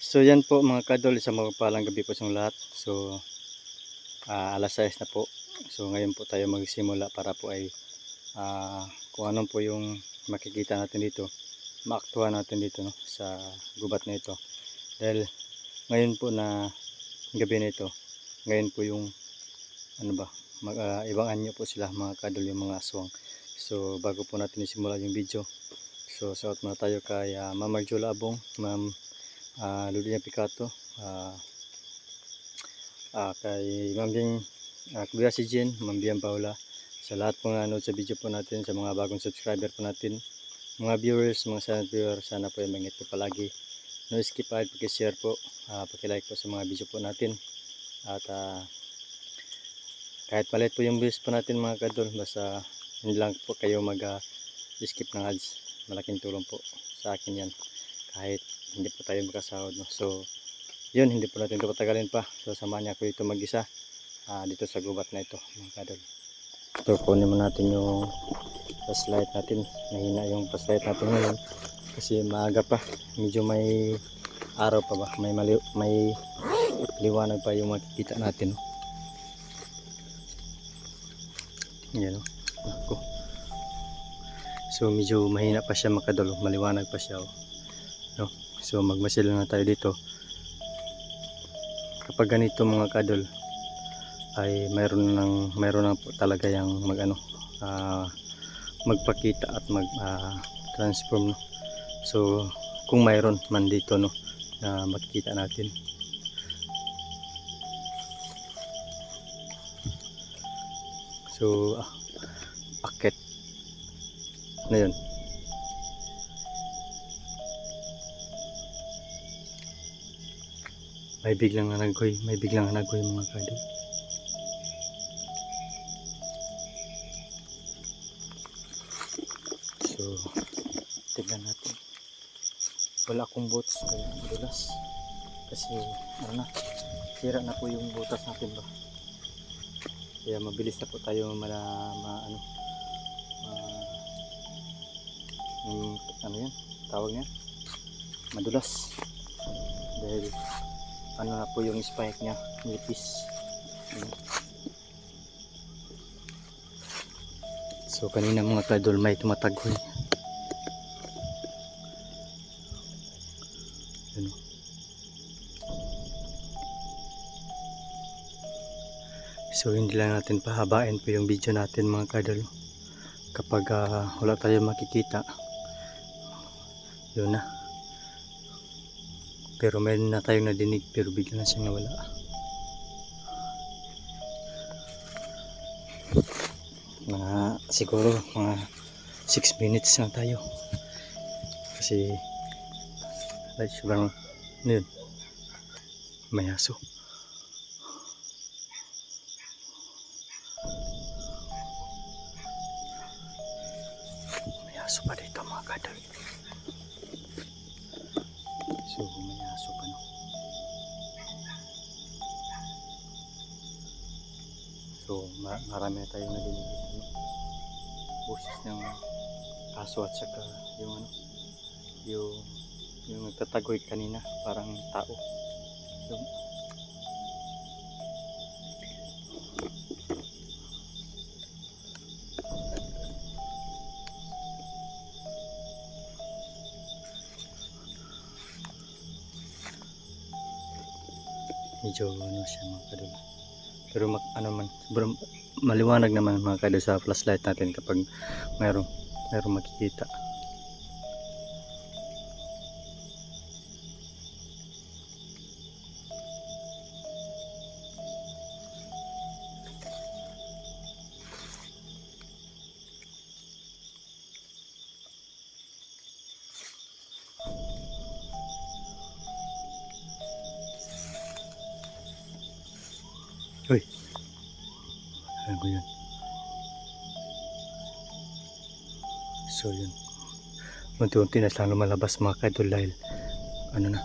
So yan po mga kadol, isang magpalang gabi po sa lahat. So ah, alas 6 na po. So ngayon po tayo magsimula para po ay ah, kung anong po yung makikita natin dito, maaktuhan natin dito no, sa gubat na ito. Dahil ngayon po na gabi na ito, ngayon po yung ano ba, mag, ah, ibangan nyo po sila mga kadol yung mga aswang. So bago po natin isimula yung video, so shout muna tayo kay uh, Ma'am Marjola Abong, Ma'am uh, Lulia Picato, ah ah, kay Ma'am Bing, uh, Kuya si Jen, Ma'am Bian Paula, sa lahat po nanonood sa video po natin, sa mga bagong subscriber po natin, mga viewers, mga silent viewers, sana po ay mangit po palagi. No skip ahead, pag-share po, uh, pag-like po sa mga video po natin. At ah, kahit maliit po yung views po natin mga kadol, basta hindi lang po kayo mag-skip ng ads. Malaking tulong po sa akin yan. Kahit hindi po tayo makasahod. No? So, yun, hindi po natin ito patagalin pa. So, samahan niya ko dito mag-isa ah, dito sa gubat na ito, mga kadol. Ito, kunin mo natin yung flashlight natin. Mahina yung flashlight natin ngayon. Kasi maaga pa. Medyo may araw pa ba. May, mali may liwanag pa yung makikita natin. No? Yan o. Ako. So medyo mahina pa siya makadalo. Maliwanag pa siya. Oh. No? So magmasil na tayo dito. Kapag ganito mga kadol ay mayroon ng mayroon na talaga yung mag ano ah, magpakita at mag ah, transform no. So kung mayroon man dito no na makikita natin. So ah, akit na yun. May biglang nanagoy, may biglang nanagoy mga kado. So, tignan natin. Wala akong boots kaya madulas. Kasi, ano na, sira na po yung butas natin ba. Kaya mabilis na po tayo mala, ma, ano, ma, yung, ano yan, tawag niya, madulas. Dahil, ano na po yung spike niya, nipis. So kanina mga kadol may tumatagoy. So hindi lang natin pahabain po yung video natin mga kadol. Kapag ah, wala tayo makikita, yun na. Pero meron na tayong nadinig pero bigla na siyang nawala. Mga siguro mga 6 minutes na tayo. Kasi like sobrang yun, may aso. So, ma- marami tayong nadinig dito. Boses ng aso at saka yung ano, yung yung nagtatagoy kanina, parang tao. Yung, medyo ano siya mga kadol pero mak, ano man maliwanag naman mga kadol sa flashlight natin kapag mayroong mayroong makikita Uy. Ano ba yun? So yun. Unti-unti na silang lumalabas mga kaidol dahil ano na.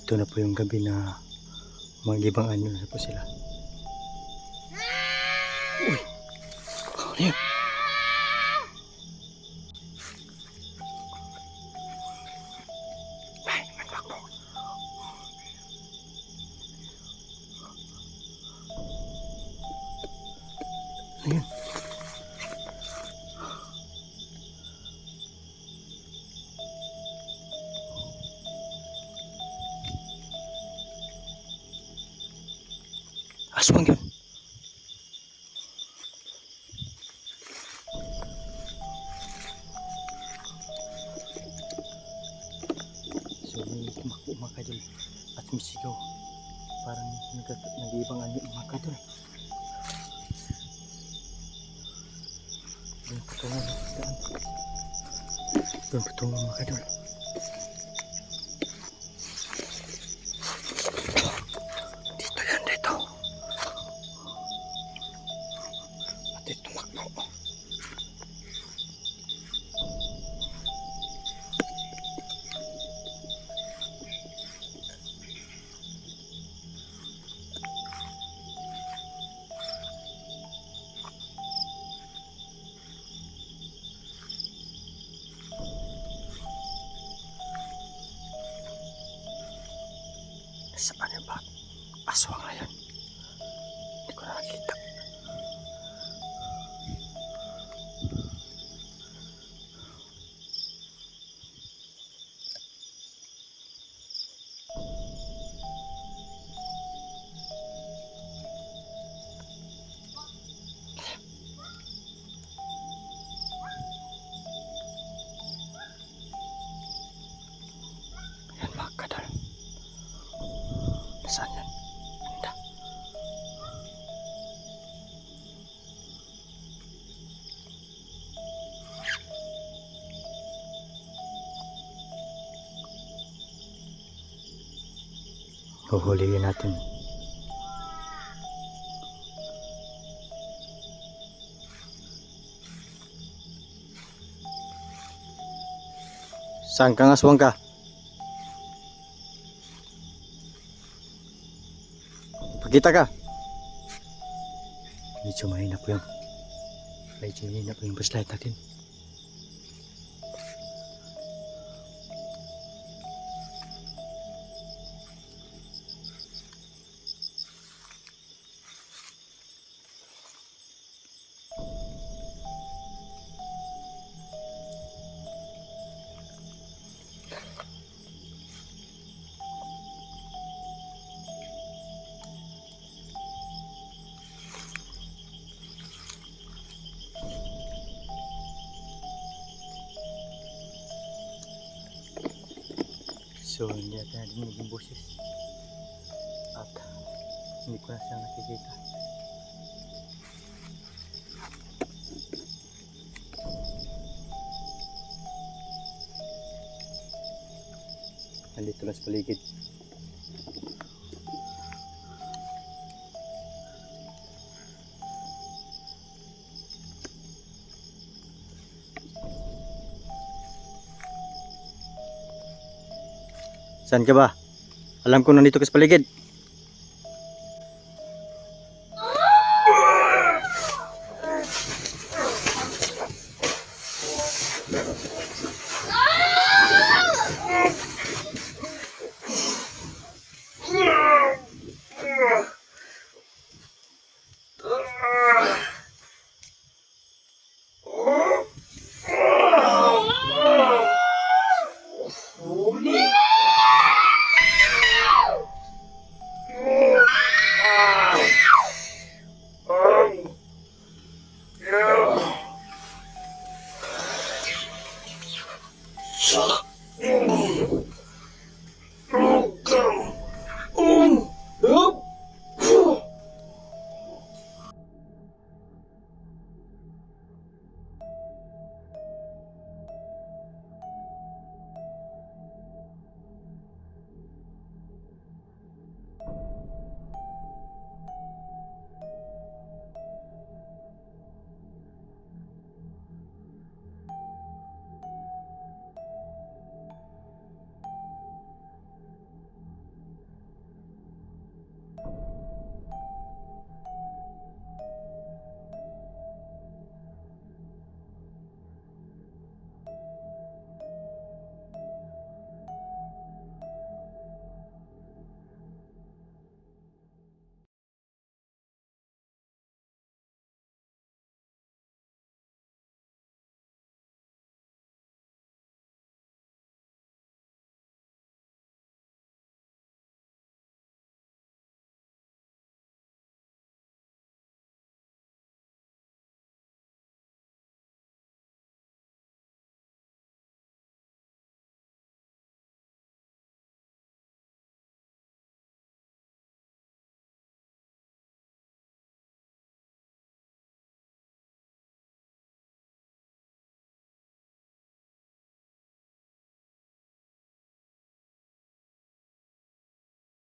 Ito na po yung gabi na mag-ibang anyo na po sila. Ano yun? Ay, magwak mo. Ano yun? Aswang yun. Anyo mga kadol. Doon patungo ng daan. Doon patungo mga kadol. Dito Huhulihin natin. Saan ka nga aswang ka? Pagkita ka. Medyo mahina po yung medyo mahina po yung flashlight natin. So hindi natin nadinig yung boses. At hindi ko na siya nakikita. Nandito lang sa paligid. Saan ka ba? Alam ko nandito ka sa paligid.